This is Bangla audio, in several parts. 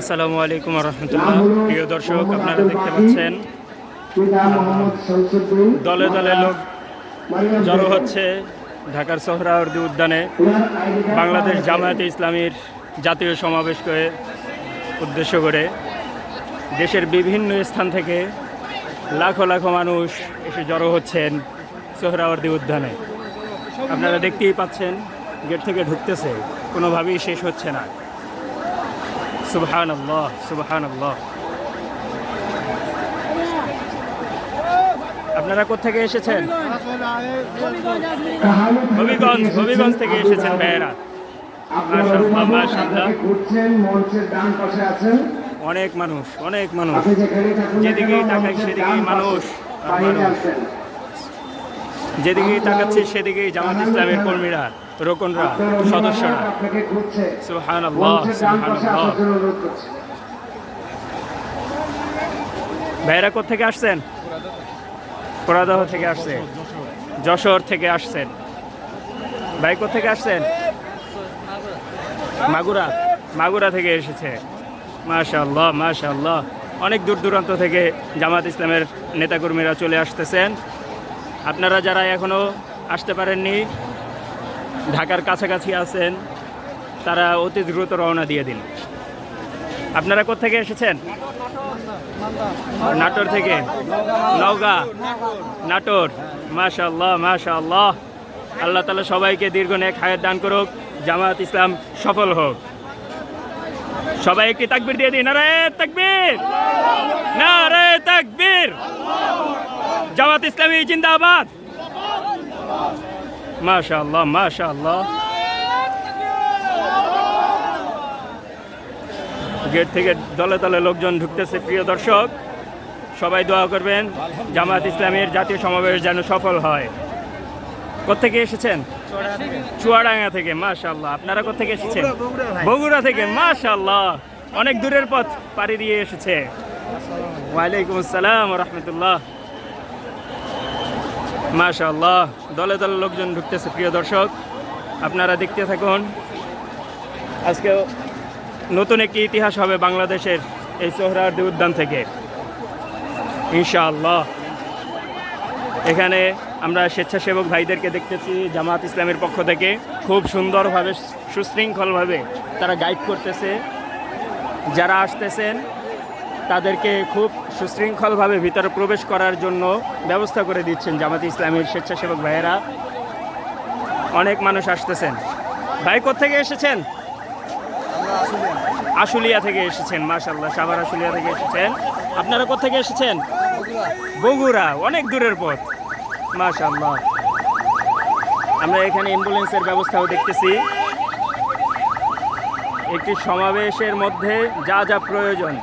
আসসালামু আলাইকুম রহমতুল্লাহ। প্রিয় দর্শক আপনারা দেখতে পাচ্ছেন দলে দলে লোক জড়ো হচ্ছে ঢাকার সোহরাওয়ার্দী উদ্যানে। বাংলাদেশ জামায়াতে ইসলামীর জাতীয় সমাবেশকে উদ্দেশ্য করে দেশের বিভিন্ন স্থান থেকে লাখো লাখো মানুষ এসে জড়ো হচ্ছেন সোহরাওয়ার্দী উদ্যানে। আপনারা দেখতেই পাচ্ছেন গেট থেকে ঢুকতেছে কোনোভাবেই শেষ হচ্ছে না। সুবহান আল্লাহ আপনারা কোথেকে এসেছেন হবিগঞ্জ হবিগঞ্জ থেকে এসেছেন। ভাইয়েরা অনেক মানুষ অনেক মানুষ যেদিকেই তাকাই সেদিকেই মানুষ। যেদিকেই তাকাচ্ছি, সেদিকেই জামাত ইসলামের কর্মীরা, রোকনরা, সদস্যরা। করছে ভাইয়েরা কোথেকে আসছেন? পোড়াদহ থেকে আসছে। যশোর থেকে আসছেন। ভাই থেকে আসছেন? মাগুরা। মাগুরা থেকে এসেছে। মাশাআল্লাহ মাশাআল্লাহ। অনেক দূর দূরান্ত থেকে জামাত ইসলামের নেতাকর্মীরা চলে আসতেছেন। আপনারা যারা এখনও আসতে পারেননি, ঢাকার কাছাকাছি আছেন, তারা অতি দ্রুত রওনা দিয়ে দিন। আপনারা কোথেকে এসেছেন? নাটোর থেকে। নওগাঁ। নাটোর। মাশাআল্লাহ মাশাআল্লাহ। আল্লাহ তালা সবাইকে দীর্ঘ নেক হায়াত দান করুক, জামাত ইসলাম সফল হোক। সবাই একটি তাকবির দিয়ে দিন। আরে তাকবির! না রে তাকবির! জামাত ইসলামী জিন্দাবাদ। মাশাআল্লাহ মাশাআল্লাহ। গেট থেকে দলে দলে লোকজন ঢুকতেছে, প্রিয় দর্শক। সবাই দোয়া করবেন, জামাত ইসলামের জাতীয় সমাবেশ যেন সফল হয়। কোথেকে এসেছেন? চুয়াডাঙ্গা থেকে মাশাল্লাহ আপনারা কোথেকে এসেছেন? বগুড়া থেকে মাশাল্লাহ অনেক দূরের পথ পাড়ি দিয়ে এসেছে। ওয়ালাইকুম আসসালাম রহমতুল্লাহ। মাশাল্লাহ দলে দলে লোকজন ঢুকতেছে, প্রিয় দর্শক। আপনারা দেখতে থাকুন। আজকে নতুন একটি ইতিহাস হবে বাংলাদেশের এই সোহরাওয়ার্দী উদ্যান থেকে। ইনশাআল্লাহ। এখানে আমরা স্বেচ্ছাসেবক ভাইদেরকে দেখতেছি, জামাত ইসলামের পক্ষ থেকে। খুব সুন্দরভাবে, সুশৃঙ্খলভাবে তারা গাইড করতেছে। যারা আসতেছেন তাদেরকে খুব সুশৃঙ্খলভাবে ভিতরে প্রবেশ করার জন্য ব্যবস্থা করে দিচ্ছেন জামাত ইসলামের স্বেচ্ছাসেবক ভাইয়েরা। অনেক মানুষ আসতেছেন। ভাই থেকে এসেছেন? আশুলিয়া থেকে এসেছেন মাশাল্লাহ সাভার আশুলিয়া থেকে এসেছেন। আপনারা কোথেকে এসেছেন? বগুড়া, অনেক দূরের পথ। মাশাল্লাহ আমরা এখানে অ্যাম্বুলেন্সের ব্যবস্থাও দেখতেছি। একটি সমাবেশের মধ্যে যা যা প্রয়োজন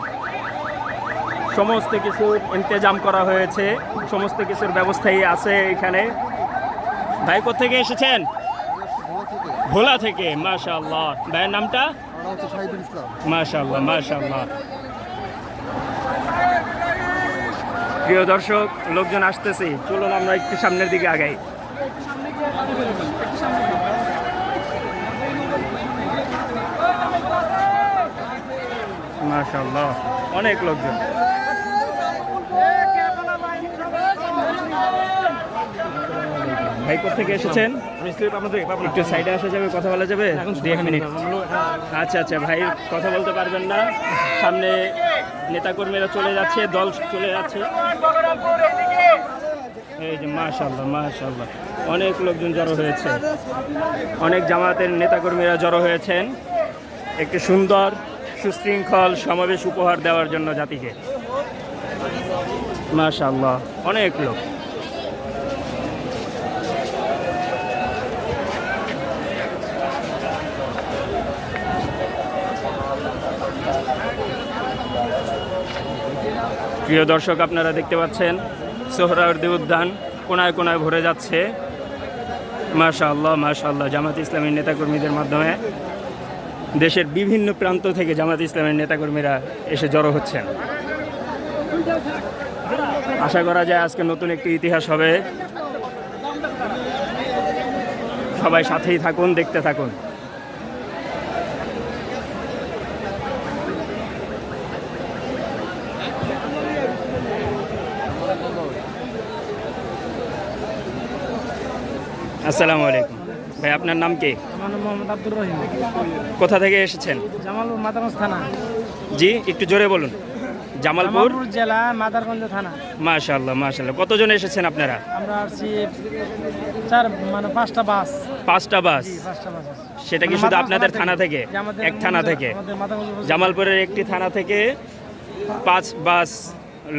সমস্ত কিছু ইন্তজাম করা হয়েছে, সমস্ত কিছুর ব্যবস্থাই আছে এখানে। ভাই থেকে এসেছেন? ভোলা থেকে মাশাল্লাহ ভাইয়ের নামটা? মাশাল্লাহ মাশাল্লাহ প্রিয় দর্শক, লোকজন আসতেছে। চলুন আমরা একটু সামনের দিকে আগাই। মাশাল্লাহ অনেক লোকজন। ভাই থেকে এসেছেন? একটু সাইডে আসা যাবে কথা বলা যাবে? দু এক মিনিট। আচ্ছা আচ্ছা ভাই কথা বলতে পারবেন না। সামনে নেতাকর্মীরা চলে যাচ্ছে দল চলে যাচ্ছে। এই যে মাশাল্লাহ মাশাল্লাহ অনেক লোকজন জড়ো হয়েছে। অনেক জামাতের নেতাকর্মীরা জড়ো হয়েছেন। একটি সুন্দর সুশৃঙ্খল সমাবেশ উপহার দেওয়ার জন্য জাতিকে। মাশাল্লাহ অনেক লোক। প্রিয় দর্শক, আপনারা দেখতে পাচ্ছেন, সোহরাওয়ার্দী উদ্যান কোনায় কোনায় ভরে যাচ্ছে। মাশাআল্লাহ মাশাআল্লাহ, জামাত ইসলামের নেতাকর্মীদের মাধ্যমে দেশের বিভিন্ন প্রান্ত থেকে জামাত ইসলামের নেতাকর্মীরা এসে জড়ো হচ্ছেন। আশা করা যায় আজকে নতুন একটি ইতিহাস হবে। সবাই সাথেই থাকুন, দেখতে থাকুন। আসসালামু আলাইকুম। ভাই আপনার নাম কি? মোহাম্মদ আব্দুর রহিম। কোথা থেকে এসেছেন? জামালপুর মাদারগঞ্জ থানা। জি একটু জোরে বলুন। জামালপুর? জেলা মাদারগঞ্জ থানা। মাশাআল্লাহ মাশাআল্লাহ। কতজন এসেছেন আপনারা? আমরা আসছি চার মানে পাঁচটা বাস। পাঁচটা বাস। সেটা কি মানে শুধু আপনাদের থানা থেকে? এক থানা থেকে। জামালপুরের একটি থানা থেকে পাঁচ বাস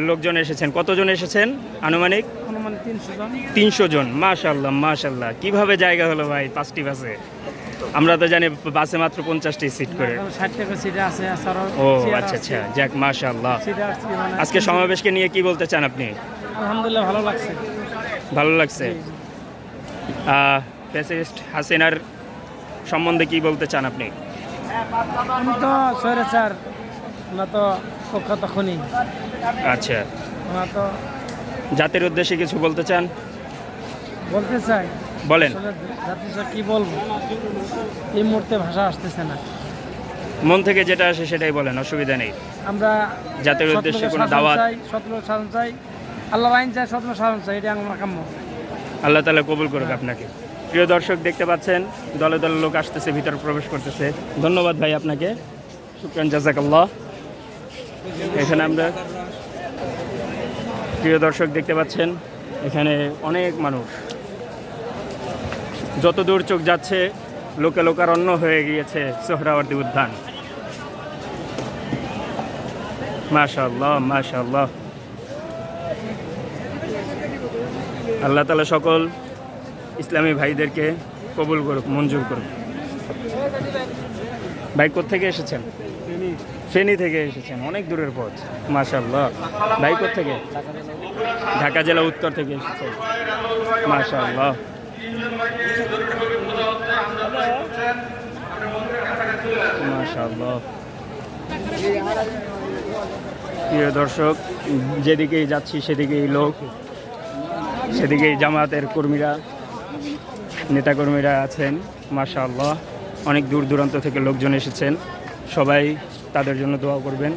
লোকজন এসেছেন। কতজন এসেছেন আনুমানিক? তিনশো জন? তিনশো জন মাশাল্লাহ মাশাল্লাহ কীভাবে জায়গা হলো ভাই পাঁচটি বাসে? আমরা তো জানি বাসে মাত্র পঞ্চাশটি সিট করে। ও আচ্ছা আচ্ছা যাক মাশাল্লাহ মানে আজকে সমাবেশকে নিয়ে কি বলতে চান আপনি? আলহামদুলিল্লাহ ভালো লাগছে। ভালো লাগছে? ফ্যাসিস্ট হাসিনার সম্বন্ধে কি বলতে চান আপনি? আমি তো স্বৈরাচার ওনা তো প্রখ্যাত খনি। আচ্ছা। ওনা তো জাতির উদ্দেশ্যে কিছু বলতে চান? বলতে চাই। বলেন। কি বলব? এই মুহূর্তে ভাষা আসতেছে না। মন থেকে যেটা আসে সেটাই বলেন অসুবিধা নেই। আমরা জাতির উদ্দেশ্যে কোনো দাওয়াত? চাই সৎলোক শাসন চাই। আল্লাহ আইন চাই সৎলোক শাসন চাই এটা আমার কাম্য। আল্লাহ তালা কবুল করুক আপনাকে। প্রিয় দর্শক দেখতে পাচ্ছেন দলে দলে লোক আসতেছে ভিতরে প্রবেশ করতেছে। ধন্যবাদ ভাই আপনাকে। শুক্রান জাজাকাল্লাহ। এখানে আমরা প্রিয় দর্শক, দেখতে পাচ্ছেন, এখানে অনেক মানুষ। যত দূর চোখ যাচ্ছে লোকে লোকারণ্য হয়ে গিয়েছে সোহরাওয়ার্দী উদ্যান। মাশাল্লাহ মাশাল্লাহ আল্লাহ তালা সকল ইসলামী ভাইদেরকে কবুল করুক, মঞ্জুর করুক। ভাই থেকে এসেছেন? ফেনী থেকে এসেছেন, অনেক দূরের পথ মাশাল্লাহ ভাই থেকে ঢাকা জেলা উত্তর থেকে এসেছেন মাশাল্লাহ মাশাল্লাহ প্রিয় দর্শক, যেদিকেই যাচ্ছি সেদিকেই লোক, সেদিকেই জামাতের কর্মীরা, নেতাকর্মীরা আছেন, মাশাআল্লাহ। অনেক দূর দূরান্ত থেকে লোকজন এসেছেন। সবাই তাদের জন্য দোয়া করবেন।